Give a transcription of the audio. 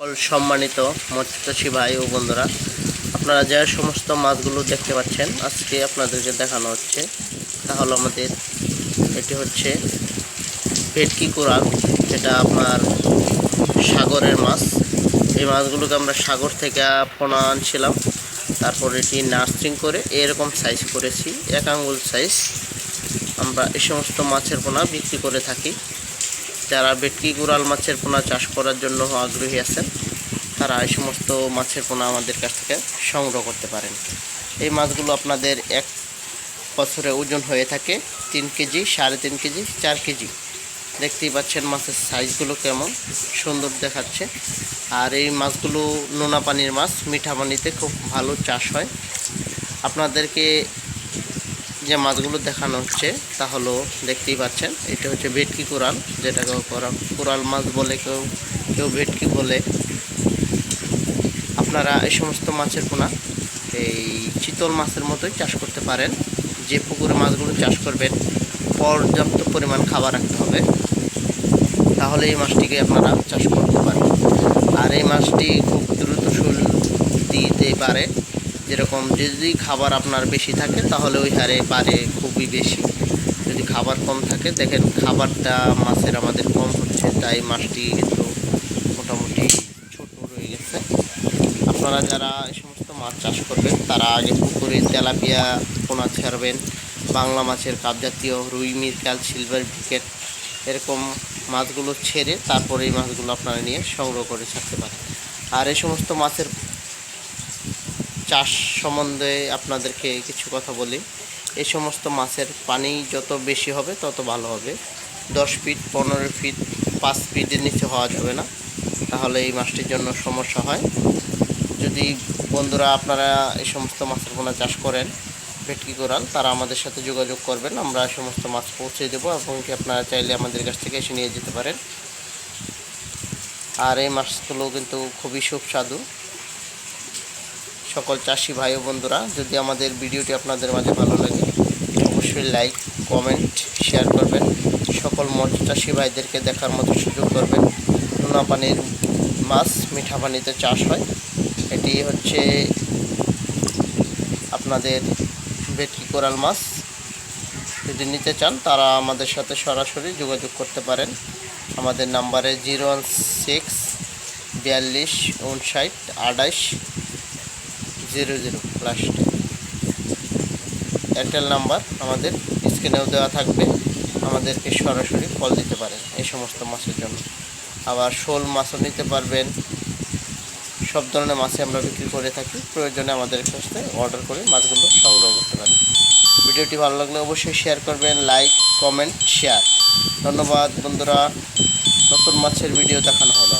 সকল সম্মানিত মৎস্যচাষী ভাই ও বন্ধুরা, আপনারা যে সমস্ত মাছগুলো দেখতে পাচ্ছেন, আজকে আপনাদেরকে দেখানো হচ্ছে, তা হলো আমাদের, এটি হচ্ছে ভেটকি কোরাল যেটা আপনার সাগরের মাছ। এই মাছগুলোকে আমরা সাগর থেকে পোনা আনছিলাম, তারপর এটি নার্সিং করে এরকম সাইজ করেছি, এক আঙ্গুল সাইজ। আমরা এই সমস্ত মাছের পোনা বিক্রি করে থাকি। যারা ভেটকি গুড়াল মাছের পোনা চাষ করার জন্য আগ্রহী আছেন, তারা এই সমস্ত মাছের পোনা আমাদের কাছ থেকে সংগ্রহ করতে পারেন। এই মাছগুলো আপনাদের এক বছরে ওজন হয়ে থাকে তিন কেজি, সাড়ে তিন কেজি, চার কেজি। দেখতেই পাচ্ছেন মাছের সাইজগুলো কেমন সুন্দর দেখাচ্ছে। আর এই মাছগুলো নোনা পানির মাছ, মিঠা পানিতে খুব ভালো চাষ হয়। আপনাদেরকে যে মাছগুলো দেখানো হচ্ছে, তা হলো দেখতেই পাচ্ছেন, এটা হচ্ছে ভেটকি কোরাল, যেটাকে কোরা- কোরাল মাছ বলে কেউ কেউ ভেটকি বলে। আপনারা এই সমস্ত মাছের পোনা, এই চিতল মাছের মতোই চাষ করতে পারেন। যে পুকুরে মাছগুলো চাষ করবেন, পর্যাপ্ত পরিমাণ খাবার রাখতে হবে। তাহলে এই মাছটিকে আপনারা চাষ করতে পারেন আর এই মাছটি খুব দ্রুত শুল দিতে পারে। যেরকম যদি খাবার আপনার বেশি থাকে, তাহলে ওই হারে পারে খুবই বেশি। যদি খাবার কম থাকে, দেখেন খাবারটা মাছের আমাদের কম হচ্ছে, তাই মাছটি কিন্তু মোটামুটি ছোট রয়ে গেছে। আপনারা যারা এই সমস্ত মাছ চাষ করবেন, তারা আগে পুকুরে তেলাপিয়া, পোনা ছাড়বেন, বাংলা মাছের কাপ জাতীয়, রুই, মিরকাল, সিলভার বিকেট এরকম মাছগুলো ছেড়ে তারপরে এই মাছগুলো আপনারা নিয়ে সংগ্রহ করে ছাড়তে পারেন। আর এই সমস্ত মাছের চাষ সম্বন্ধে আপনাদেরকে কিছু কথা বলি। এই সমস্ত মাছের পানি যত বেশি হবে, তত ভালো হবে। দশ ফিট পনেরো ফিট পাঁচ ফিটের নিচে হওয়া যাবে না। তাহলে এই মাছটির জন্য সমস্যা হয়। যদি বন্ধুরা আপনারা এই সমস্ত মাছের পোনা চাষ করেন, ভেটকি কোরাল, তারা আমাদের সাথে যোগাযোগ করবেন। আমরা সমস্ত মাছ পৌঁছে দেবো এবং কি আপনারা চাইলে আমাদের কাছ থেকে এসে নিয়ে যেতে পারেন। আর এই মাছগুলো কিন্তু খুবই সুস্বাদু। সকল চাষি ভাই ও বন্ধুরা, যদি আমাদের ভিডিওটি আপনাদের মাঝে ভালো লাগে, অবশ্যই লাইক, কমেন্ট, শেয়ার করবেন। সকল মৎস্য চাষি ভাইদেরকে দেখার মতো সুযোগ করবেন। নোনা পানির মাছ মিঠা পানিতে চাষ হয়। এটি হচ্ছে আপনাদের ভেটকি কোরাল মাছ। যদি নিতে চান, তারা আমাদের সাথে সরাসরি যোগাযোগ করতে পারেন। আমাদের নাম্বারে জিরো ওয়ান সিক্স, বিয়াল্লিশ, উনষাট, আঠাশ জিরো জিরো লাস্টে এয়ারটেল নাম্বার আমাদের স্ক্রিনেও দেওয়া থাকবে। আমাদেরকে সরাসরি কল দিতে পারেন এই সমস্ত মাছের জন্য। আবার শোল মাছও নিতে পারবেন। সব ধরনের মাছই আমরা বিক্রি করে থাকি। প্রয়োজনে আমাদের কাছে অর্ডার করে মাছগুলো সংগ্রহ করতে পারেন। ভিডিওটি ভালো লাগলে অবশ্যই শেয়ার করবেন লাইক কমেন্ট শেয়ার ধন্যবাদ বন্ধুরা। নতুন মাছের ভিডিও দেখানো হলো।